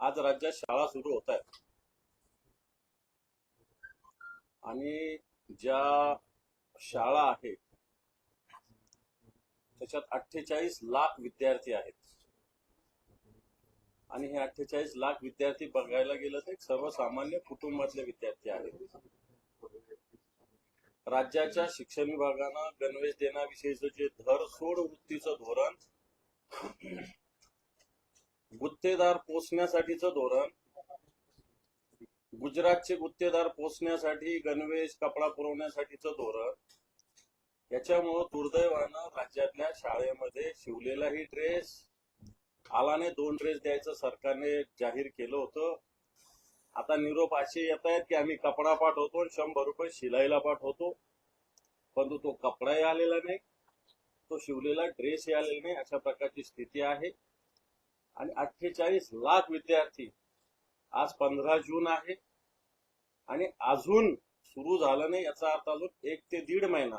आज राज्यात शाळा सुरू होत आहेत. आणि ज्या शाळा आहेत त्याच्यात अठ्ठेचाळीस लाख विद्यार्थी आहेत. आणि हे अठ्ठेचाळीस लाख विद्यार्थी बघायला गेलं तर एक सर्वसामान्य कुटुंबातले विद्यार्थी आहेत. राज्याच्या शिक्षण विभागानं गणवेश देण्याविषयीचं जे धरसोड वृत्तीचं धोरण गुत्तेदार पोचण्यासाठीच धोरण. गुजरातचे गुत्तेदार पोचण्यासाठी गणवेश कपडा पुरवण्यासाठीच धोरण. याच्यामुळं दुर्दैवानं राज्यातल्या शाळेमध्ये शिवलेलाही ड्रेस आलाने दोन ड्रेस द्यायचं सरकारने जाहीर केलं होतं. आता निरोप असे येत आहेत की आम्ही कपडा पाठवतो आणि शंभर रुपये शिलाईला पाठवतो. परंतु तो कपडाही आलेला नाही तो शिवलेला ड्रेसही आलेला नाही अशा प्रकारची स्थिती आहे. आणि अठ्ठेचाळीस लाख विद्यार्थी आज पंधरा जून आहे. आणि अजून सुरू झालं नाही याचा अर्थ अजून एक ते दीड महिना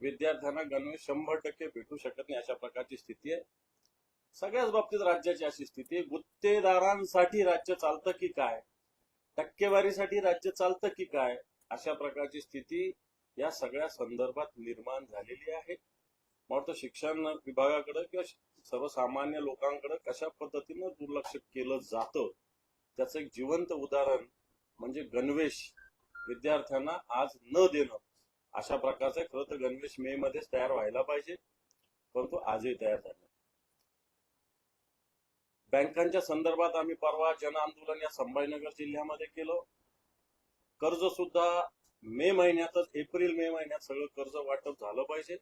विद्यार्थ्यांना गणवेश शंभर टक्के भेटू शकत नाही अशा प्रकारची स्थिती आहे. सगळ्याच बाबतीत राज्याची अशी स्थिती आहे. गुत्तेदारांसाठी राज्य चालतं की काय? टक्केवारीसाठी राज्य चालतं की काय? अशा प्रकारची स्थिती या सगळ्या संदर्भात निर्माण झालेली आहे. मला वाटतं शिक्षण विभागाकडे किंवा सर्वसामान्य लोकांकडे कशा पद्धतीनं दुर्लक्ष केलं जातं त्याचं एक जिवंत उदाहरण म्हणजे गणवेश विद्यार्थ्यांना आज न देणं. अशा प्रकारचं खरं तर गणवेश मे मध्येच तयार व्हायला पाहिजे परंतु आजही तयार झाला बँकांच्या संदर्भात आम्ही परवा जन आंदोलन या संभाजीनगर जिल्ह्यामध्ये केलं. कर्ज सुद्धा मे महिन्यातच एप्रिल मे महिन्यात सगळं कर्ज वाटप झालं पाहिजे.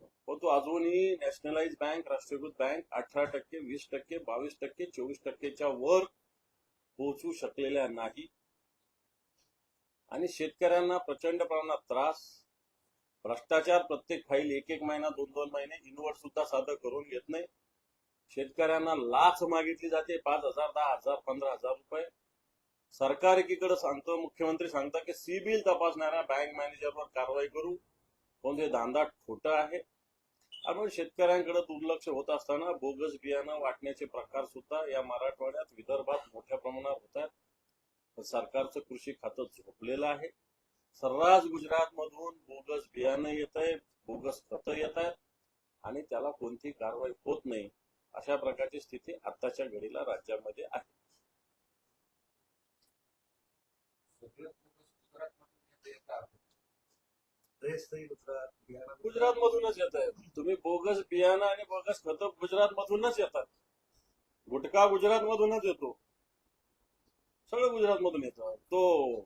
हो, परंतु अजूनही नॅशनलाइज बँक राष्ट्रीयकृत बँक अठरा टक्के वीस टक्के बावीस टक्के चोवीस टक्केच्या वर पोहोचू शकलेल्या नाही. आणि शेतकऱ्यांना प्रचंड प्रमाणात त्रास भ्रष्टाचार प्रत्येक फाईल एक एक महिना दोन दोन महिने इनवर्ट सुद्धा सादर करून घेत नाही. शेतकऱ्यांना लाच मागितली जाते पाच हजार दहा हजार पंधरा हजार रुपये. सरकार एकीकडे सांगतो मुख्यमंत्री सांगतात की सिबिल तपासणाऱ्या बँक मॅनेजरवर कारवाई करू. पण ते धांदा खोटं आहे? आपण शेतकऱ्यांकडे दुर्लक्ष होत असताना बोगस बियाणं वाटण्याचे प्रकार सुद्धा या मराठवाड्यात विदर्भात मोठ्या प्रमाणात होत आहेत. सरकारचं कृषी खातं झोपलेलं आहे. सर्रास गुजरात मधून बोगस बियाणं येत आहे बोगस खतं येत आहेत आणि त्याला कोणती कारवाई होत नाही अशा प्रकारची स्थिती आताच्या घडीला राज्यामध्ये आहे. गुजरात मधूनच येत आहे तुम्ही बोगस बियाणं आणि बोगस खत गुजरात मधूनच येतात. गुटखा गुजरात मधूनच येतो. सगळं गुजरात मधून येतं. तो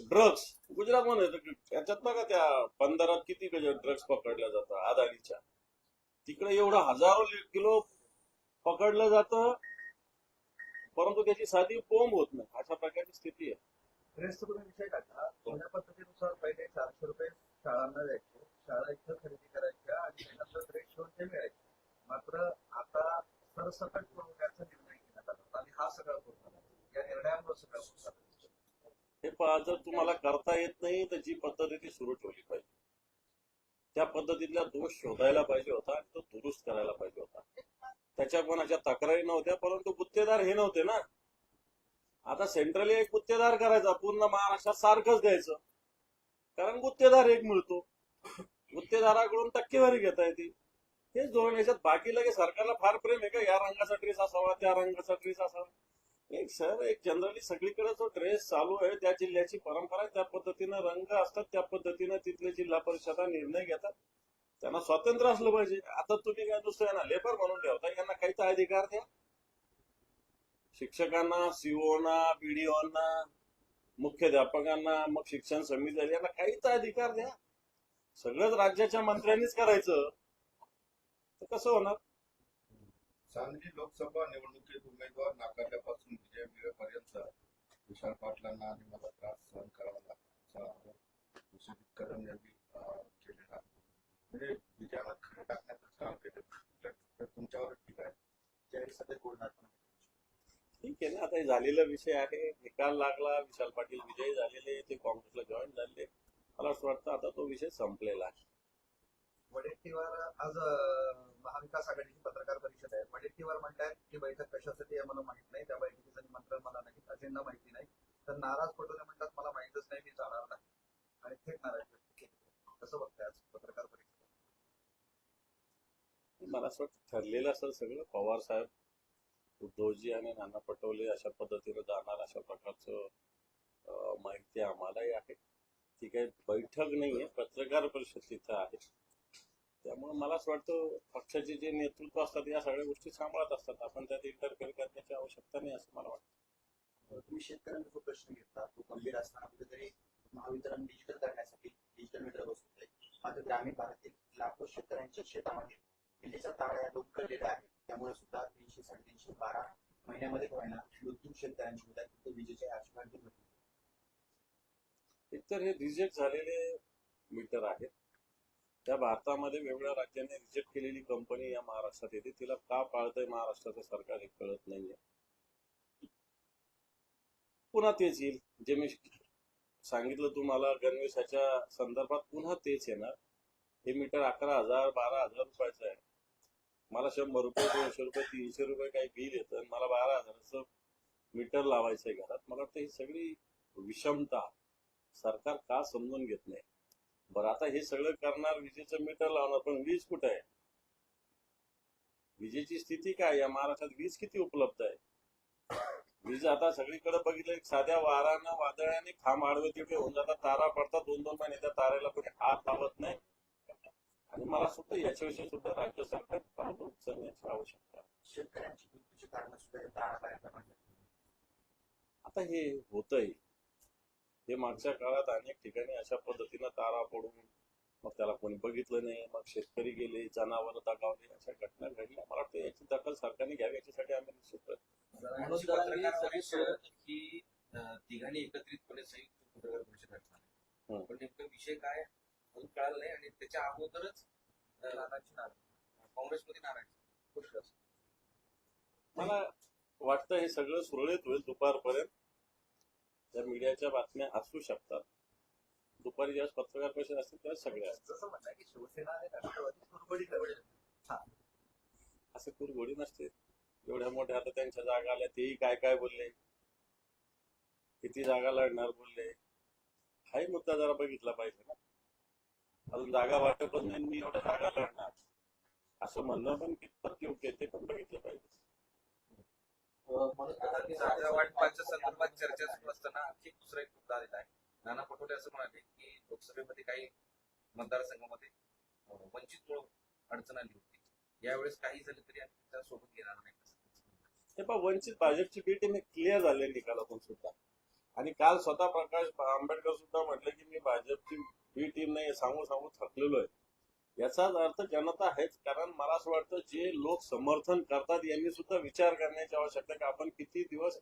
ड्रग्स गुजरात मधून येतो. त्याच्यात बघा त्या बंदरात किती ड्रग्स पकडल्या जातात आदानीच्या तिकडे एवढं हजारो किलो पकडलं जातं परंतु त्याची साधी बोंब होत नाही. अशा प्रकारची स्थिती आहे. ड्रेसचा तुम्ही विषय टाका जुन्या पद्धतीनुसार पहिले चारशे रुपये शाळांना द्यायचे. शाळा इथं खरेदी करायच्या आणि त्यांना ड्रेस शिवून ते मिळायचे. मात्र आता सरसकट पुरवण्याचा निर्णय घेण्यात आला आणि हा सगळा पूर्ण झाला. या निर्णयामुळे सगळा पूर्ण हे पहा जर तुम्हाला करता येत नाही तर जी पद्धती ती सुरू ठेवली पाहिजे. त्या पद्धतीतला दोष शोधायला पाहिजे होता आणि तो दुरुस्त करायला पाहिजे होता. त्याच्या कोणाच्या तक्रारी नव्हत्या परंतु गुत्तेदार हे नव्हते ना. आता सेंट्रली एक गुत्तेदार करायचा पूर्ण महाराष्ट्रात सारखंच द्यायचं कारण गुत्तेदार एक मिळतो. गुत्तेदाराकडून टक्केवारी घेता येते. हेच धोरण याच्यात बाकी लगे सरकारला फार प्रेम आहे का? या रंगाचा ड्रेस असावा त्या रंगाचा ड्रेस असावा. एक सर एक जनरली सगळीकडे जो ड्रेस चालू आहे त्या जिल्ह्याची परंपरा आहे त्या पद्धतीनं रंग असतात त्या पद्धतीनं तिथले जिल्हा परिषदा निर्णय घेतात. त्यांना स्वातंत्र्य असलं पाहिजे. आता तुम्ही काय दुसऱ्यांना लेबर म्हणून ठेवता यांना काहीच अधिकार द्या. शिक्षकांना सीओना पीडीओना मुख्याध्यापकांना मग शिक्षण समिती यांना काहीच अधिकार द्या. सगळंच राज्याच्या मंत्र्यांनीच करायचं. तर कसं होणार? सांगली लोकसभा निवडणुकीत उमेदवार नाकारल्यापासून विजय मिळेपर्यंत विशाल पाटलांना आणि मला त्रास सहन करावा लागला कदम यांनी केलेला म्हणजे विजयाला खरं टाकण्याचं काम केलं तुमच्यावर ठीक आहे. त्याही सध्या बोलणार ठीक आहे ना. आता झालेला विषय आहे. निकाल लागला. विशाल पाटील विजय झालेले ते काँग्रेसला जॉईन झाले मला असं वाटतं आता तो विषय संपलेला आहे. वडेट्टीवार आज महाविकास आघाडीची पत्रकार परिषद आहे. वडेट्टीवार म्हणताय की बैठक कशासाठी आहे मला माहीत नाही. त्या बैठकीचं निमंत्रण मला नाही. अजेंडा माहिती नाही. तर नाराज पटोले म्हणतात मला माहितच नाही. मी जाणार नाही. आणि थेट नाराज कसं बघताय आज पत्रकार परिषद? मला असं वाटतं ठरलेलं असं सगळं. पवार साहेब उद्धवजी आणि नाना पटोले अशा पद्धतीने जाणार अशा प्रकारचं माहिती आम्हालाही आहे. ती काही बैठक नाहीये पत्रकार परिषद तिथं आहे. त्यामुळे मला असं वाटतं पक्षाचे जे नेतृत्व असतात या सगळ्या गोष्टी सांभाळत असतात. आपण त्यात इंटरफेअर करण्याची आवश्यकता नाही असं मला वाटतं. तुम्ही शेतकऱ्यांचा जो प्रश्न घेतला तो गंभीर असताना कुठेतरी महावितरण डिजिटल करण्यासाठी डिजिटल मीटर बसवत मात्र ग्रामीण भागातील लाखो शेतकऱ्यांच्या शेतामध्ये विजेच्या ताळ्या लोकलेल्या आहेत त्यामुळे सुद्धा तीनशे साडेतीनशे बारा महिन्यामध्ये होईना. मृत्यू शेतकऱ्यांची होत आहेत फक्त विजेच्या आशीर्वाद एकतर हे रिजेक्ट झालेले मीटर आहेत. त्या भारतामध्ये वेगवेगळ्या राज्यांनी रिजेक्ट केलेली कंपनी या महाराष्ट्रात येते. तिला का पाळतंय महाराष्ट्राचं सरकार हे कळत नाहीये. पुन्हा तेच येईल. जे मी सांगितलं तुम्हाला गणवेशाच्या संदर्भात पुन्हा तेच येणार. हे मीटर अकरा हजार बारा हजार रुपयाचं आहे. मला शंभर रुपये दोनशे रुपये तीनशे रुपये काही बिल येतं मला बारा हजाराचं मीटर लावायचं आहे घरात. मला वाटतं ही सगळी विषमता सरकार का समजून घेत नाही? बरं आता हे सगळं करणार विजेचं मीटर लावणार पण वीज कुठे आहे? विजेची स्थिती काय? या महाराष्ट्रात वीज किती उपलब्ध आहे? वीज आता सगळीकडे बघितलं साध्या वारानं वादळाने खांब आडवे तिकडे होऊन जातात तारा पडतात दोन दोन महिने त्या तारेला कोणी हात लावत नाही. आणि मला सुद्धा याच्याविषयी सुद्धा राज्य सरकार पाऊल उचलण्याची आवश्यकता. शेतकऱ्यांची मृत्यूची कारण सुद्धा पडल्या. आता हे होतंय हे मागच्या काळात अनेक ठिकाणी अशा पद्धतीनं तारा पडून मग त्याला कोणी बघितलं नाही मग शेतकरी गेले जनावर दगावले अशा घटना घडल्या मला वाटतं याची दखल सरकारने घ्यावी याच्यासाठी आम्ही निश्चित प्रयत्न अं, तिघांनी एकत्रितपणे संयुक्त पत्रकार परिषद. पण नेमकं विषय काय अजून कळालं नाही आणि त्याच्या अगोदरच नाराज काँग्रेसमध्ये नाराज गोष्ट. मला वाटतं हे सगळं सुरळीत होईल दुपारपर्यंत. त्या मीडियाच्या बातम्या असू शकतात. दुपारी ज्यावेळेस पत्रकार परिषद असतील त्यावेळेस सगळ्या. जसं म्हणलं की शिवसेना आणि राष्ट्रवादी असं कुरघोडी नसते. एवढ्या मोठ्या आता त्यांच्या जागा आल्या तेही काय काय बोलले? किती जागा लढणार बोलले? हाही मुद्दा जरा बघितला पाहिजे ना. अजून जागा वाटपच नाही मी एवढ्या जागा लढणार. असं म्हणणं पण कितपत योग्य ते पण बघितलं पाहिजे. जागा वाटपाच्या संदर्भात चर्चा सुरू असताना आणखी दुसरा एक मुद्दा आलेला आहे. नाना पटोले असं म्हणाले की लोकसभेमध्ये काही मतदारसंघामध्ये वंचित अडचण आली होती. यावेळेस काही झाले तरी आम्ही सोबत घेणार नाही. हे पण वंचित भाजपची बी टीम क्लिअर झाले निकालातून सुद्धा. आणि काल स्वतः प्रकाश आंबेडकर सुद्धा म्हटलं की मी भाजपची ही टीम नाही सांगू सांगू थकलेलो आहे. याचाच अर्थ जनता आहेच कारण मला असं वाटतं जे लोक समर्थन करतात यांनी सुद्धा विचार करण्याची आवश्यकता की आपण किती दिवस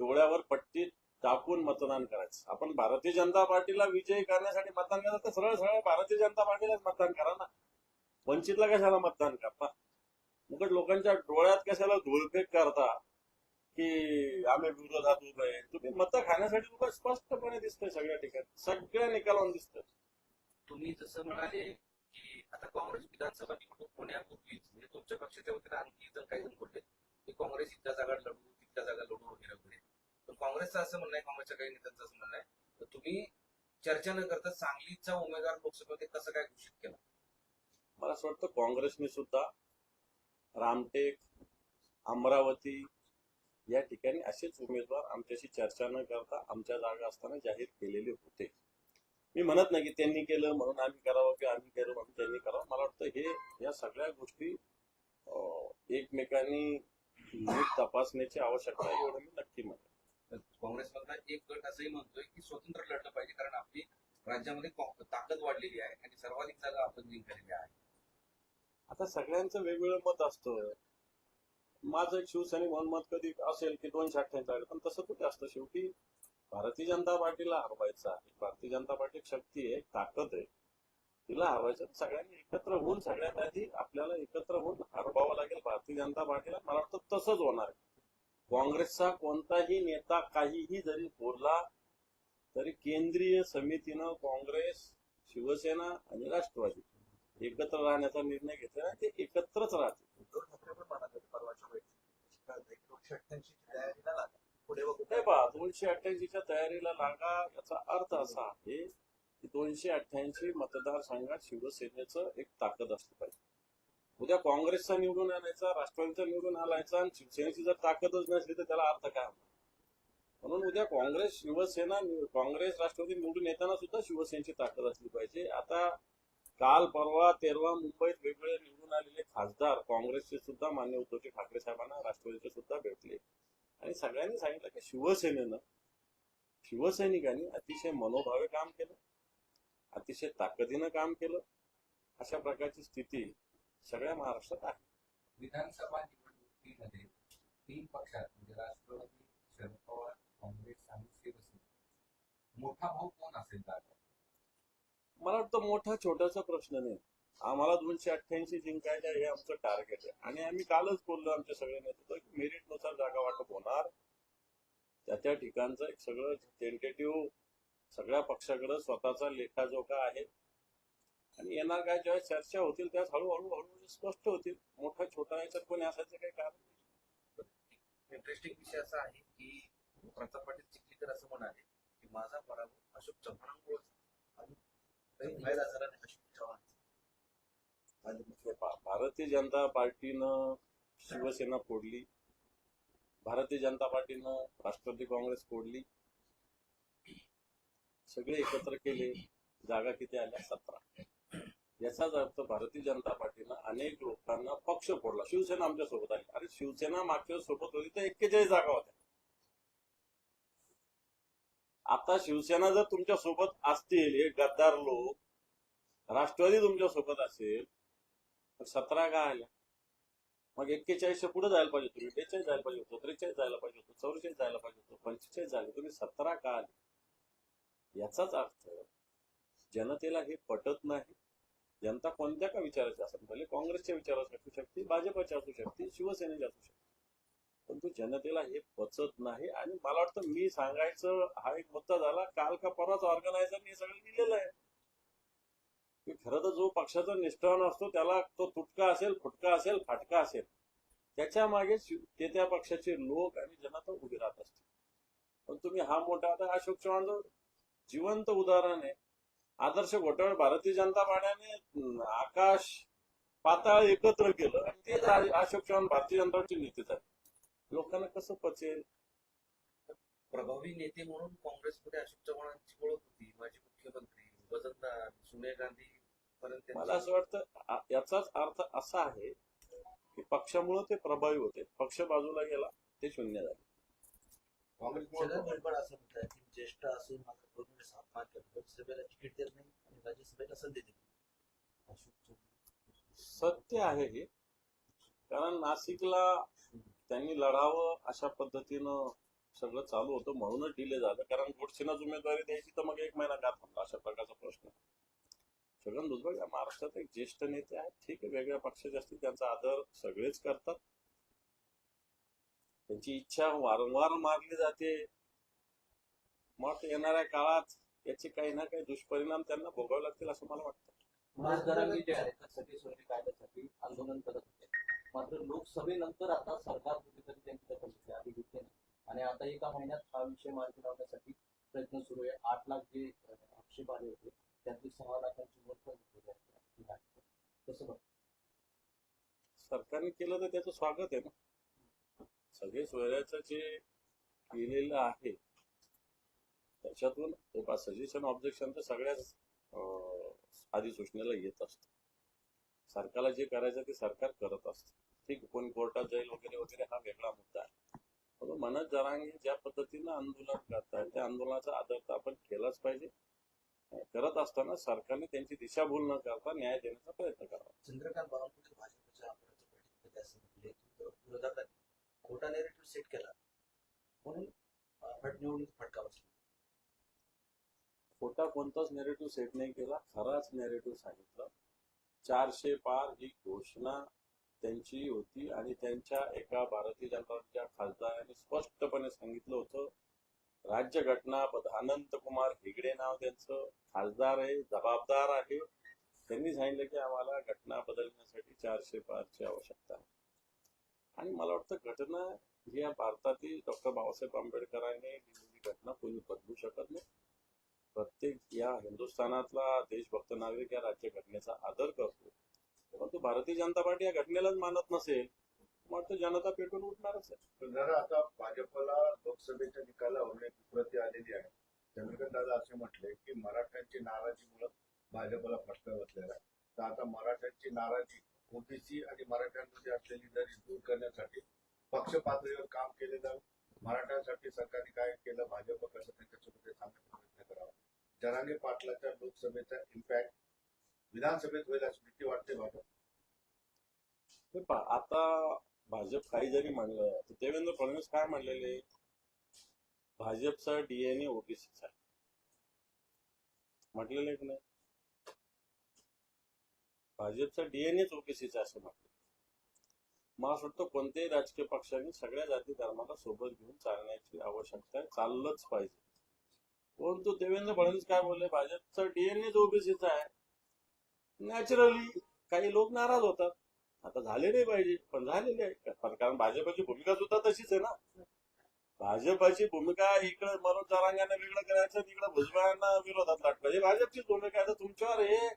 डोळ्यावर पट्टी टाकून मतदान करायचं. आपण भारतीय जनता पार्टीला विजयी करण्यासाठी मतदान करायचं तर सरळ सरळ भारतीय जनता पार्टीलाच मतदान करा ना. वंचितला कशाला मतदान करता? मुकट लोकांच्या डोळ्यात कशाला धुळफेक करता? की आम्ही विरोधात उभे आहे तुम्ही मत खाण्यासाठी उभं स्पष्टपणे दिसतंय सगळ्या ठिकाणी. सगळ्या निकालावून दिसतंय. तुम्ही जसं म्हणाले की आता काँग्रेस विधानसभा निवडणूक होण्यापूर्वीच म्हणजे तुमच्या पक्षाच्या वतीने आणखी जण काही जण बोलले की काँग्रेस इतक्या जागा लढू तितक्या जागा लढू वगैरे वगैरे. पण काँग्रेसचं असं म्हणणं आहे काँग्रेसच्या काही नेत्यांचं असं म्हणणं आहे. तर तुम्ही चर्चा न करता सांगलीचा उमेदवार लोकसभेमध्ये कसं काय घोषित केला? मला असं वाटतं काँग्रेसने सुद्धा रामटेक अमरावती या ठिकाणी असेच उमेदवार आमच्याशी चर्चा न करता आमच्या जागा असताना जाहीर केलेले होते. मी म्हणत नाही की त्यांनी केलं म्हणून आम्ही करावं की आम्ही केलं म्हणून त्यांनी करावं. मला वाटतं हे या सगळ्या गोष्टी एकमेकांनी नीट तपासण्याची आवश्यकता आहे एवढं मी नक्की म्हणतो काँग्रेसमधला एक गट असंही म्हणतोय की स्वतंत्र लढलं पाहिजे कारण आपली राज्यामध्ये ताकद वाढलेली आहे आणि सर्वाधिक जागा आपण जिंकलेल्या आहे आता सगळ्यांचं वेगवेगळं मत असतं. माझं एक शिवसैनिक म्हणून मत कधी असेल की दोनशे अठ्ठ्याऐंशी पण तसं कुठे असतं? शेवटी भारतीय जनता पार्टीला हरवायचं आहे. भारतीय जनता पार्टी एक शक्ती आहे ताकद आहे. तिला हरवायचं सगळ्यांनी एकत्र होऊन सगळ्यात आधी आपल्याला एकत्र होऊन हरवावं लागेल भारतीय जनता पार्टीला. मला वाटतं तसंच होणार आहे. काँग्रेसचा कोणताही नेता काहीही जरी बोलला तरी केंद्रीय समितीनं काँग्रेस शिवसेना आणि राष्ट्रवादी एकत्र राहण्याचा निर्णय घेतला ते एकत्रच राहतील. उद्धव ठाकरे पण परवाच्या वेळेस दोनशे अठ्ठ्याऐंशी तयारीला लागा पुढे बघू. नाही बा दोनशे अठ्ठ्याऐंशीच्या तयारीला लागा याचा अर्थ असा आहे की दोनशे अठ्ठ्याऐंशी मतदारसंघात शिवसेनेचं एक ताकद असली पाहिजे. उद्या काँग्रेसचा निवडून आणायचा राष्ट्रवादीचा निवडून आणायचा आणि शिवसेनेची जर ताकदच नसली तर त्याला अर्थ काय म्हणून उद्या काँग्रेस शिवसेना काँग्रेस राष्ट्रवादी निवडून येताना सुद्धा शिवसेनेची ताकद असली पाहिजे. आता काल परवा तेरवा मुंबईत वेगवेगळे निवडून आलेले खासदार काँग्रेसचे सुद्धा मान्य उद्धवजी ठाकरे साहेबांना राष्ट्रवादीचे सुद्धा भेटले. आणि सगळ्यांनी सांगितलं की शिवसेनेनं शिवसैनिकांनी अतिशय मनोभावे काम केलं अतिशय ताकदीनं काम केलं. अशा प्रकारची स्थिती सगळ्या महाराष्ट्रात आहे. विधानसभा निवडणुकीमध्ये तीन पक्षात म्हणजे राष्ट्रवादी शरद पवार काँग्रेस आणि शिवसेना मोठा भाऊ कोण असेल दादा? मला वाटतं मोठा छोटासा प्रश्न नाही. आम्हाला दोनशे अठ्ठ्याऐंशी जिंकायला हे आमचं टार्गेट आहे. आणि आम्ही कालच बोललो आमच्या सगळ्या नेते मेरिटनुसार जागा वाटप होणार. त्या त्या ठिकाणचं एक सगळं टेंटेटिव्ह सगळ्या पक्षाकडे स्वतःचा लेखाजोखा आहे. आणि येणार काय जेव्हा चर्चा होतील त्याच हळूहळू हळूहळू स्पष्ट होतील. मोठा छोटा याच्यात कोणी असायचं काही कारण नाही. इंटरेस्टिंग विषय असा आहे की प्रताप पाटील चिखलीकर असं म्हणाले की माझा पराभव अशोक चव्हाणांमुळे आणि काही फायदा झाला नाही अशोक चव्हाण हे पहा, भारतीय जनता पार्टीनं शिवसेना फोडली. भारतीय जनता पार्टीनं राष्ट्रवादी काँग्रेस फोडली. सगळे एकत्र केले. जागा किती आल्या? सतरा. याचाच अर्थ भारतीय जनता पार्टीनं अनेक लोकांना पक्ष फोडला. शिवसेना आमच्यासोबत आली. अरे शिवसेना मागच्या सोबत होती तर एक्केचाळीस जागा होत्या. आता शिवसेना जर तुमच्यासोबत असतील हे गद्दार लोक राष्ट्रवादी तुमच्यासोबत असेल तर सतरा का आल्या? मग एक्केचाळीसच्या पुढे जायला पाहिजे तुम्ही बेचाळीस जायला पाहिजे होतो त्रेचाळीस जायला पाहिजे होतो चौवेचाळीस जायला पाहिजे होतो पंचेचाळीस झाले तुम्ही सतरा का आले याचाच अर्थ जनतेला हे पटत नाही. जनता कोणत्या का विचाराची असेल भले काँग्रेसच्या विचाराची असू शकते भाजपच्या असू शकते शिवसेनेची असू शकते. परंतु जनतेला हे पचत नाही आणि मला वाटतं मी सांगायचं हा एक मुद्दा झाला काल का परवाच ऑर्गनायझरने सगळं लिहिलेलं आहे. खरं तर जो पक्षाचा निष्ठावान असतो त्याला तो तुटका असेल फुटका असेल फाटका असेल त्याच्यामागे ते त्या पक्षाचे लोक आणि जनता उभी राहत असते. पण तुम्ही हा मोठा आता अशोक चव्हाण जो जिवंत उदाहरण आहे आदर्श घोटाळ भारतीय जनता पार्टीने आकाश पाताळ एकत्र केलं आणि ते अशोक चव्हाण भारतीय जनता पार्टीचे नेते झाले. लोकांना कसं पचेल? प्रभावी नेते म्हणून काँग्रेसमध्ये अशोक चव्हाणांची ओळख होती माजी मुख्यमंत्री. वजनदार सोनिया गांधी पर्यंत मला असं वाटतं याचाच अर्थ असा आहे की पक्षामुळे ते प्रभावी होते. पक्ष बाजूला गेला ते शून्य झाले. असं म्हणतात की ज्येष्ठ असून मात्र दोन वेळेस अपमान केला लोकसभेला तिकीट देत नाही आणि राज्यसभेला संधी. सत्य आहे हे. कारण नाशिकला त्यांनी लढावं अशा पद्धतीनं सगळं चालू होतं म्हणूनच डिले झालं. कारण गोडसेनाच उमेदवारी द्यायची तर मग एक महिना का थांबला अशा प्रकारचा प्रश्न. छगन भुजबळ या महाराष्ट्रात एक ज्येष्ठ नेते आहेत. ठीक आहे वेगळ्या पक्षाचे असतील त्यांचा आदर सगळेच करतात. त्यांची इच्छा वारंवार मारली जाते. मग येणाऱ्या काळात याचे काही ना काही दुष्परिणाम त्यांना भोगावे लागतील असं मला वाटतं. त्यासाठी कायद्यासाठी आंदोलन करत होते. मात्र लोकसभेनंतर आता सरकार कुठेतरी त्यांची आणि आता एका महिन्यात हा विषय मार्गी लावण्यासाठी प्रयत्न सुरू आहे. आठ लाख जे आक्षेप आले होते त्यातली सहा लाखांची मत पण तसं बघ. सरकारने केलं तर त्याचं स्वागत आहे ना? सगळे सोयऱ्याचं जे केलेलं आहे त्याच्यातून सजेशन ऑब्जेक्शन तर सगळ्याच अं, अधिसूचनेला येत असतं. सरकारला जे करायचं ते सरकार करत असत. ठीक कोण कोर्टात जाईल वगैरे वगैरे हा वेगळा मुद्दा आहे. मनोज जरांगे ज्या पद्धतीनं आंदोलन करतात त्या आंदोलनाचा आदर तर आपण केलाच पाहिजे. करत असताना सरकारने त्यांची दिशाभूल न करता न्याय देण्याचा प्रयत्न करावा. चंद्रकांत बावनकुळे भाजपच्या बैठकीमध्ये विरोधकांनी खोटा नेरेटिव्ह सेट केला. म्हणून निवडणूक फटका बसला. खोटा कोणताच नेरेटिव्ह सेट नाही केला. खराच नेरेटिव्ह सांगितलं. चारशे पार ही घोषणा त्यांची होती आणि त्यांच्या एका भारतीय जनता पार्टीच्या खासदारांनी स्पष्टपणे सांगितलं होतं राज्य घटना अनंत कुमार हेगडे नाव त्यांचं खासदार आहे जबाबदार आहे. त्यांनी सांगितलं की आम्हाला घटना बदलण्यासाठी चारशे पारची आवश्यकता आहे. आणि मला वाटतं घटना ही या भारतातील डॉक्टर बाबासाहेब आंबेडकरांनी लिहिलेली घटना कोणी बदलू शकत नाही. प्रत्येक या हिंदुस्थानातला देशभक्त नागरिक या राज्यघटनेचा आदर करतो. परंतु भारतीय जनता पार्टी या घटनेलाच मानत नसेल मग तर जनता पेटून उठणारच आहे. जरा आता भाजपला लोकसभेच्या निकालावर एक प्रती आलेली आहे. चंद्रकांत दादा असे म्हटले की मराठ्यांची नाराजी नाराजीमुळे भाजपला फटका बसलेला आहे. तर आता मराठ्यांची नाराजी ओबीसी आणि मराठ्यांमध्ये असलेली दरी दूर करण्यासाठी पक्ष पातळीवर काम केले जावं. मराठ्यांसाठी सरकारने काय केलं? भाजप कसं त्यांच्यासोबत सांगण्याचा प्रयत्न करावा? जरांगे पाटलाच्या लोकसभेचा इम्पॅक्ट विधानसभेत होईल अशी भीती वाटते भाजप. आता भाजप काही जरी म्हणलं तर देवेंद्र फडणवीस काय म्हणलेले? भाजपचा डीएनए ओबीसीचा आहे. म्हटलेलं की नाही? भाजपचा डीएनएच ओबीसीचा असं म्हटलं मला असं वाटतं कोणत्याही राजकीय पक्षाने सगळ्या जाती धर्माला सोबत घेऊन चालण्याची आवश्यकता आहे चाललंच पाहिजे. परंतु देवेंद्र फडणवीस काय बोलले? भाजपचा डीएनएच ओबीसीचा आहे. नॅचरली काही लोक नाराज होतात. आता झाले नाही पाहिजे पण झालेले आहे पण कारण भाजपची भूमिका सुद्धा तशीच आहे ना. भाजपची भूमिका इकडे मनोज जारांगाने वेगळं करायचं तिकडे भुजबळांना विरोधात लाट हे भाजपचीच भूमिका आहे. तर तुमच्यावर हे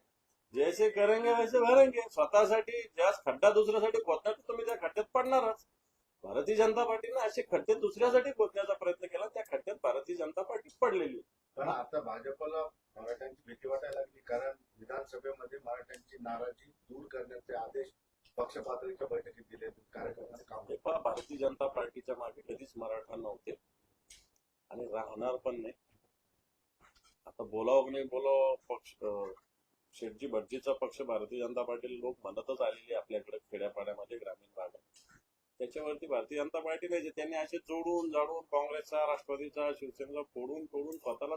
जैसे करेंगे वैसे भरेंगे. स्वतःसाठी ज्या खड्डा दुसऱ्यासाठी खोदणार तुम्ही त्या खड्ड्यात पडणारच. भारतीय जनता पार्टीने असे खड्डे दुसऱ्यासाठी खोदण्याचा प्रयत्न केला त्या खड्ड्यात भारतीय जनता पार्टी पडलेली पण आता भाजपला मराठ्यांची भीती वाटायला लागली कारण विधानसभेमध्ये मराठ्यांची नाराजी दूर करण्याचे आदेश पक्ष पातळीच्या बैठकीत दिले कार्यक्रमाने काम भारतीय जनता पार्टीच्या मागे कधीच मराठा नव्हते. आणि राहणार पण नाही. आता बोलावं नाही बोलावं पक्ष शेटजी भटजीचा पक्ष भारतीय जनता पार्टी लोक म्हणतच आलेली आपल्याकडे खेड्यापाड्यामध्ये ग्रामीण भागात. त्याच्यावरती भारतीय जनता पार्टी नाही त्यांनी असे जोडून जाडून काँग्रेसचा राष्ट्रवादीचा शिवसेनेचा फोडून फोडून स्वतःला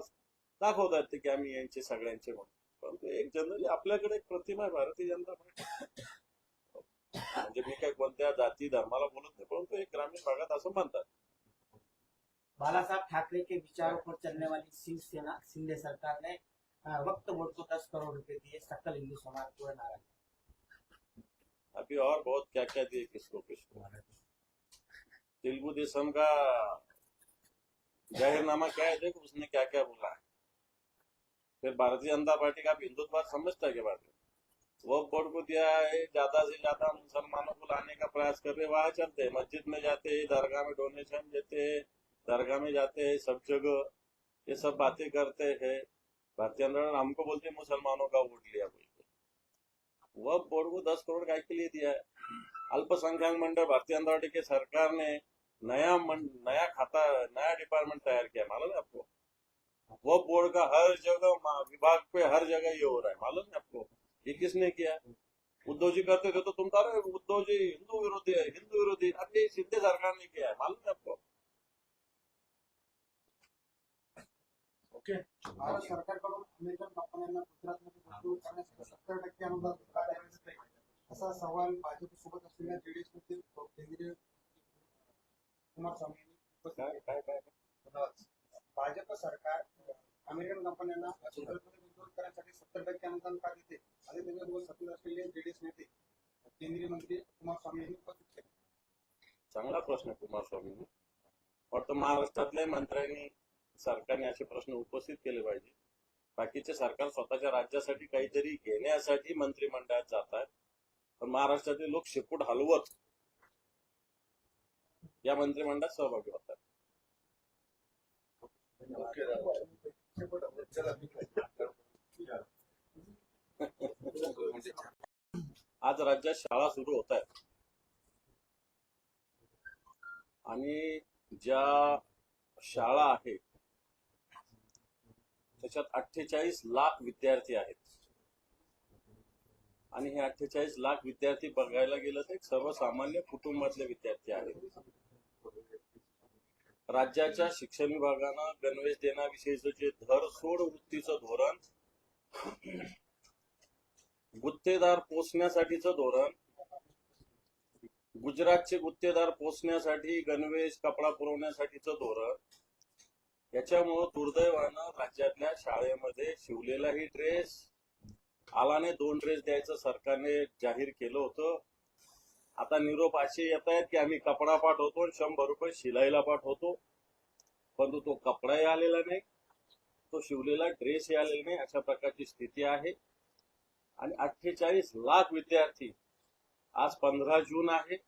दाखवतात ते की आम्ही यांचे सगळ्यांचे म्हणून. परंतु एक जनरली आपल्याकडे एक प्रतिमा आहे भारतीय जनता पार्टी. म्हणजे मी काय कोणत्या जाती धर्माला बोलत नाही परंतु एक ग्रामीण भागात असं म्हणतात. बाला ठाकरे के विचारों पर चलने वाली शिवसेना शिंदे सरकार ने वक्त बोर्ड को दस करोड़ रुपए दिए सकल हिंदू समाज को है नाराज. अभी और बहुत क्या क्या दिए किसको किसको? तेलुगु देशम का जाहिरनामा क्या है? देखो, उसने क्या क्या बोला है। फिर भारतीय जनता पार्टी का हिंदुत्व समझता है क्या बात वो बोर्ड को दिया है, ज़्यादा से ज़्यादा मुसलमानों को लाने का प्रयास कर रहे वहाँ चलते हैं, मस्जिद में जाते हैं, दरगाह में डोनेशन देते हैं, दरगाह में जाते हैं, सब जगह ये सब बातें करते हैं। भारतीय जनता हमको बोलते मुसलमानों का वोट लिया बोल के वह बोर्ड को दस करोड़ काय के लिए दिया है। अल्पसंख्यक मंडल भारतीय जनता पार्टी के सरकार ने नया मन, नया खाता नया डिपार्टमेंट तैयार किया मालूम है आपको? वो बोर्ड का हर जगह विभाग पे हर जगह ये हो रहा है मालूम है आपको? ये किसने किया? उद्धव जी करते थे तो तुम कह रहे हो, उद्धव जी हिंदू विरोधी है हिंदू विरोधी अब ये सरकार ने किया है मालूम है आपको? ओके भारत सरकारकडून अमेरिकन कंपन्यांना गुजरातमध्ये गुंतवणूक करण्यासाठी सत्तर टक्के अनुदान. असा सवाल असलेल्या जेडीएसमध्ये केंद्रीय कुमारस्वामी काय काय केला. भाजप सरकार अमेरिकन कंपन्यांना गुजरातमध्ये गुंतवणूक करण्यासाठी सत्तर टक्के अनुदान का देते? आणि त्याच्यासोबत सत्तेत असलेले जेडीएस नेते केंद्रीय मंत्री कुमारस्वामी यांनी उपस्थित केले. चांगला प्रश्न कुमारस्वामी वाटतं महाराष्ट्रातल्या मंत्र्यांनी सरकारने असे प्रश्न उपस्थित केले पाहिजे. बाकीचे सरकार स्वतःच्या राज्यासाठी काहीतरी घेण्यासाठी मंत्रिमंडळात जातात. पण महाराष्ट्रातील लोक शेपूट हलवत या मंत्रिमंडळात सहभागी होतात. आज राज्यात शाळा सुरू होत आहेत. आणि ज्या शाळा आहेत त्याच्यात अठ्ठेचाळीस लाख विद्यार्थी आहेत. आणि हे अठ्ठेचाळीस लाख विद्यार्थी बघायला गेलं तर सर्वसामान्य कुटुंबातले विद्यार्थी आहेत. राज्याच्या शिक्षण विभागानं गणवेश देण्याविषयीचं जे धरसोड वृत्तीचं धोरण गुत्तेदार पोचण्यासाठीचं धोरण गुजरातचे गुत्तेदार पोचण्यासाठी गणवेश कपडा पुरवण्यासाठीचं धोरण याच्यामुळं दुर्दैवानं राज्यातल्या शाळेमध्ये शिवलेलाही ड्रेस आलाने दोन ड्रेस द्यायचं सरकारने जाहीर केलं होतं. आता निरोप असे येत आहेत की आम्ही कपडा पाठवतो आणि शंभर रुपये शिलाईला पाठवतो. परंतु तो कपडाही आलेला नाही तो शिवलेला ड्रेसही आलेला नाही अशा प्रकारची स्थिती आहे. आणि अठ्ठेचाळीस लाख विद्यार्थी आज पंधरा जून आहे.